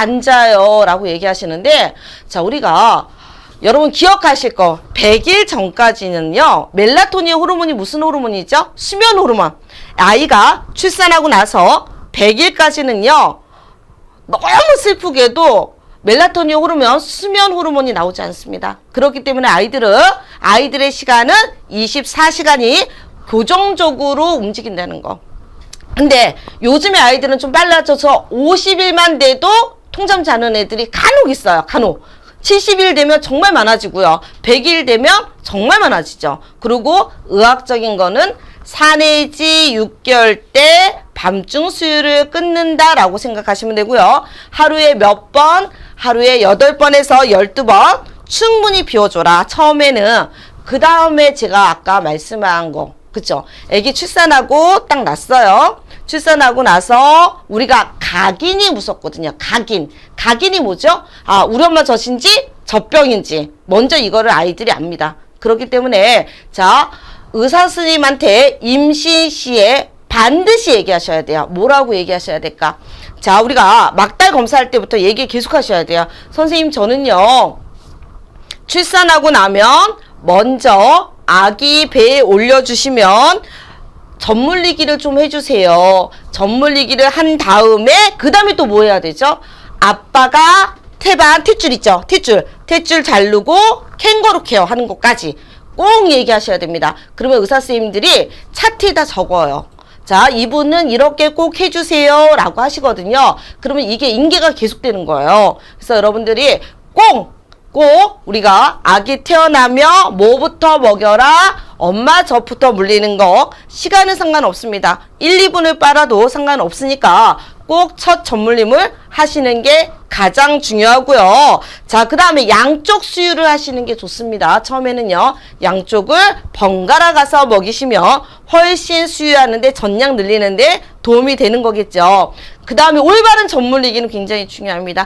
앉아요 라고 얘기하시는데 자 우리가 여러분 기억하실 거 100일 전까지는요 멜라토닌 호르몬이 무슨 호르몬이죠? 수면 호르몬 아이가 출산하고 나서 100일까지는요 너무 슬프게도 멜라토닌 호르몬, 수면 호르몬이 나오지 않습니다. 그렇기 때문에 아이들은, 아이들의 시간은 24시간이 교정적으로 움직인다는 거. 근데 요즘에 아이들은 좀 빨라져서 50일만 돼도 통잠 자는 애들이 간혹 있어요. 간혹. 70일 되면 정말 많아지고요. 100일 되면 정말 많아지죠. 그리고 의학적인 거는 4내지 6개월 때 밤중 수유를 끊는다라고 생각하시면 되고요. 하루에 몇 번, 하루에 8번에서 12번 충분히 비워줘라. 처음에는 그 다음에 제가 아까 말씀한 거 그쵸? 아기 출산하고 딱 났어요. 출산하고 나서 우리가 각인이 무섭거든요. 각인. 각인이 뭐죠? 아, 우리 엄마 젖인지 젖병인지 먼저 이거를 아이들이 압니다. 그렇기 때문에 자, 의사 선생님한테 임신 시에 반드시 얘기하셔야 돼요. 뭐라고 얘기하셔야 될까? 자, 우리가 막달 검사할 때부터 얘기 계속 하셔야 돼요. 선생님, 저는요, 출산하고 나면 먼저 아기 배에 올려주시면 전물리기를 좀 해주세요. 전물리기를 한 다음에 그 다음에 또 뭐 해야 되죠? 아빠가 태반 탯줄 있죠? 탯줄 탯줄 자르고 캥거루 케어 하는 것까지 꼭 얘기하셔야 됩니다. 그러면 의사 선생님들이 차트에다 적어요. 자, 이분은 이렇게 꼭 해주세요. 라고 하시거든요. 그러면 이게 인계가 계속되는 거예요. 그래서 여러분들이 꼭 꼭 우리가 아기 태어나면 뭐부터 먹여라 엄마 젖부터 물리는 거 시간은 상관없습니다. 1, 2분을 빨아도 상관없으니까 꼭첫 젖물림을 하시는 게 가장 중요하고요. 자 그 다음에 양쪽 수유를 하시는 게 좋습니다. 처음에는요 양쪽을 번갈아 가서 먹이시면 훨씬 수유하는데 전량 늘리는데 도움이 되는 거겠죠. 그 다음에 올바른 젖물리기는 굉장히 중요합니다